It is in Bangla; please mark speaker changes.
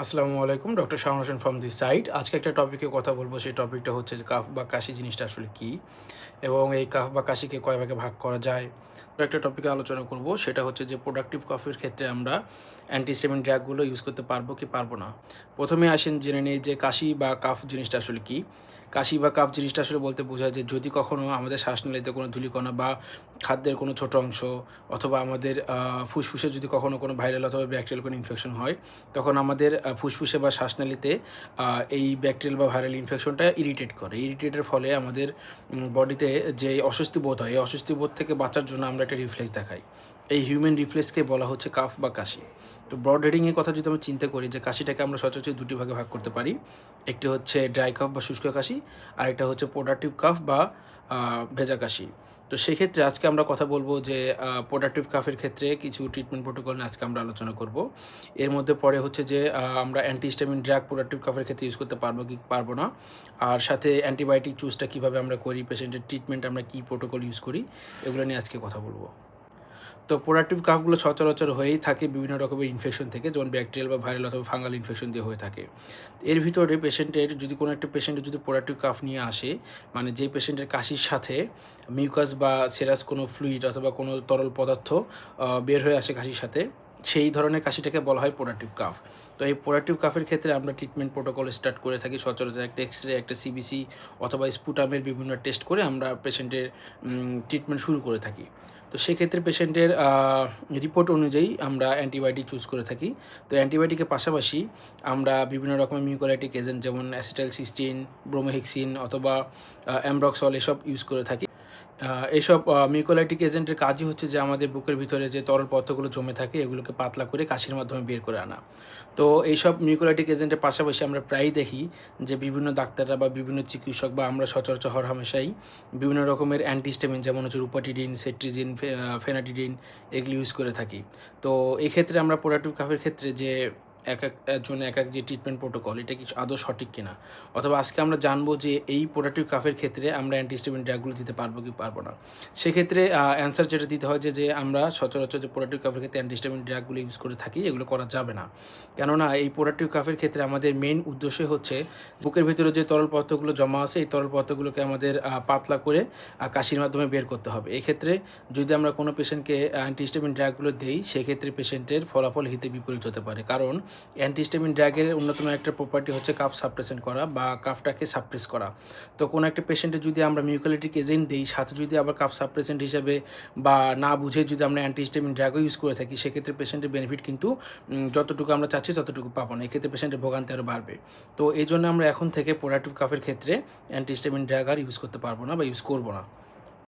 Speaker 1: আসসালামু আলাইকুম, doctor Shahan Hossain from this side আজকে একটা টপিকে কথা বলব, সেই টপিকটা হচ্ছে যে কাফ বা কাশি জিনিসটা আসলে কি এবং এই কাফ বা কাশিকে কয় ভাগে ভাগ করা যায়। একটা টপিকে আলোচনা করব, সেটা হচ্ছে যে প্রোডাক্টিভ কফির ক্ষেত্রে আমরা অ্যান্টিস্টেমিন ড্রাগগুলো ইউজ করতে পারব কি পারব না? প্রথমে আসেন জেনে নিই যে কাশি বা কাফ জিনিসটা আসলে কী। কাশি বা কাপ জিনিসটা আসলে বলতে বোঝায় যে যদি কখনও আমাদের শ্বাসনালীতে কোনো ধূলিকণা বা খাদ্যের কোনো ছোট অংশ অথবা আমাদের ফুসফুসে যদি কখনো কোনো ভাইরাল অথবা ব্যাকটেরিয়াল কোনো ইনফেকশন হয়, তখন আমাদের ফুসফুসে বা শ্বাসনালীতে এই ব্যাকটেরিয়াল বা ভাইরাল ইনফেকশনটা ইরিটেট করে। ইরিটেটের ফলে আমাদের বডিতে যে অস্বস্তি বোধ হয়, এই অস্বস্তি বোধ থেকে বাঁচার জন্য আমরা একটা রিফ্লেক্স দেখাই। এই হিউম্যান রিফ্লেক্সকে বলা হচ্ছে কাফ বা কাশি। তো ব্রড হেডিংয়ের কথা যদি আমরা চিন্তা করি যে কাশিটাকে আমরা সচরাচর দুটি ভাগে ভাগ করতে পারি, একটি হচ্ছে ড্রাই কাফ বা শুষ্ক কাশি আর একটা হচ্ছে প্রোডাক্টিভ কাফ বা ভেজা কাশি। তো সেক্ষেত্রে আজকে আমরা কথা বলব যে প্রোডাক্টিভ কাফের ক্ষেত্রে কিছু ট্রিটমেন্ট প্রোটোকল নিয়ে আজকে আমরা আলোচনা করব। এর মধ্যে পরে হচ্ছে যে আমরা অ্যান্টিস্টামিন ড্রাগ প্রোডাক্টিভ কাফের ক্ষেত্রে ইউজ করতে পারব কি পারব না। আর সাথে অ্যান্টিবায়োটিক চুজটা কীভাবে আমরা করি পেশেন্টের ট্রিটমেন্ট আমরা কী প্রোটোকল ইউজ করি, এগুলো নিয়ে আজকে কথা বলব। তো প্রোডাক্টিভ কাফগুলো সচরাচর হয়েই থাকে বিভিন্ন রকমের ইনফেকশন থেকে, যেমন ব্যাকটেরিয়াল বা ভাইরাল অথবা ফাঙ্গাল ইনফেকশন দিয়ে হয়ে থাকে। এর ভিতরে পেশেন্টের যদি কোনো একটা পেশেন্টের যদি প্রোডাক্টিভ কাফ নিয়ে আসে মানে যে পেশেন্টের কাশির সাথে মিউকাস বা সেরাস কোনো ফ্লুইড অথবা কোনো তরল পদার্থ বের হয়ে আসে কাশির সাথে, সেই ধরনের কাশিটাকে বলা হয় প্রোডাক্টিভ কাফ তো এই প্রোডাক্টিভ কাফের ক্ষেত্রে আমরা ট্রিটমেন্ট প্রোটোকল স্টার্ট করে থাকি, সচরাচর একটা এক্স রে একটা সিবিসি অথবা স্পুটামের বিভিন্ন টেস্ট করে আমরা পেশেন্টের ট্রিটমেন্ট শুরু করে থাকি। তো সেক্ষেত্রে পেশেন্টের রিপোর্ট অনুযায়ী আমরা অ্যান্টিবায়োটিক চুজ করে থাকি। তো অ্যান্টিবায়োটিকের পাশাপাশি আমরা বিভিন্ন রকমের মিউকোলাইটিক এজেন্ট যেমন অ্যাসিটাইল সিস্টিন ব্রোমোহেক্সিন অথবা অ্যামব্রক্সল এসব ইউজ করে থাকি। এইসব মিউকোলাইটিক এজেন্টের কাজই হচ্ছে যে আমাদের বুকের ভিতরে যে তরল পদার্থগুলো জমে থাকে, এগুলোকে পাতলা করে কাশির মাধ্যমে বের করে আনা। তো এইসব মিউকোলাইটিক এজেন্টের পাশাপাশি আমরা প্রায়ই দেখি যে বিভিন্ন ডাক্তাররা বা বিভিন্ন চিকিৎসক বা আমরা সচরাচর হর হামেশাই বিভিন্ন রকমের অ্যান্টিস্টেমিন, যেমন হচ্ছে রুপাটিডিন, সেট্রিজিন ফেনাটিডিন, এগুলি ইউজ করে থাকি। তো এক্ষেত্রে আমরা প্রোডাক্টিভ কাফের ক্ষেত্রে যে এক এক জন্য এক এক যে ট্রিটমেন্ট প্রোটোকল এটা কিছু আদৌ সঠিক কিনা? অথবা আজকে আমরা জানব যে এই প্রোডাক্টিভ কাফের ক্ষেত্রে আমরা অ্যান্টিস্টেমিন ড্রাগগুলো দিতে পারব কি পারব না। সেক্ষেত্রে অ্যান্সার যেটা দিতে হয় যে আমরা সচরাচর যে প্রোডাক্টিভ কাফের ক্ষেত্রে অ্যান্টিস্টেমিন ড্রাগগুলো ইউজ করে থাকি, এগুলো করা যাবে না। কেননা এই প্রোডাক্টিভ কাফের ক্ষেত্রে আমাদের মেইন উদ্দেশ্য হচ্ছে বুকের ভিতরে যে তরল পদার্থগুলো জমা আছে, এই তরল পদার্থগুলোকে আমাদের পাতলা করে কাশির মাধ্যমে বের করতে হবে। এক্ষেত্রে যদি আমরা কোনো পেশেন্টকে অ্যান্টিস্টেমিন ড্রাগগুলো দেই, সেক্ষেত্রে পেশেন্টের ফলাফল হিতে বিপরীত হতে পারে। কারণ অ্যান্টিস্টেমিন ড্রাগের অন্যতম একটা প্রপার্টি হচ্ছে কাফ সাপ্রেসেন্ট করা বা কাফটাকে সাপ্রেস করা। তো কোনো একটা পেশেন্টের যদি আমরা মিউকোলিটিক এজেন্ট দিই, সাথে যদি আবার কাফ সাপ্রেসেন্ট হিসেবে বা না বুঝে যদি আমরা অ্যান্টিস্টেমিন ড্রাগও ইউজ করে থাকি, সেক্ষেত্রে পেশেন্টের বেনিফিট কিন্তু যতটুকু আমরা চাচ্ছি ততটুকু পাবো না। এক্ষেত্রে পেশেন্টের ভোগান্তি আরও বাড়বে। তো এই জন্য আমরা এখন থেকে প্রোডাক্টিভ কাফের ক্ষেত্রে অ্যান্টিস্টেমিন ড্রাগ আর ইউজ করতে পারব না বা ইউজ করব না।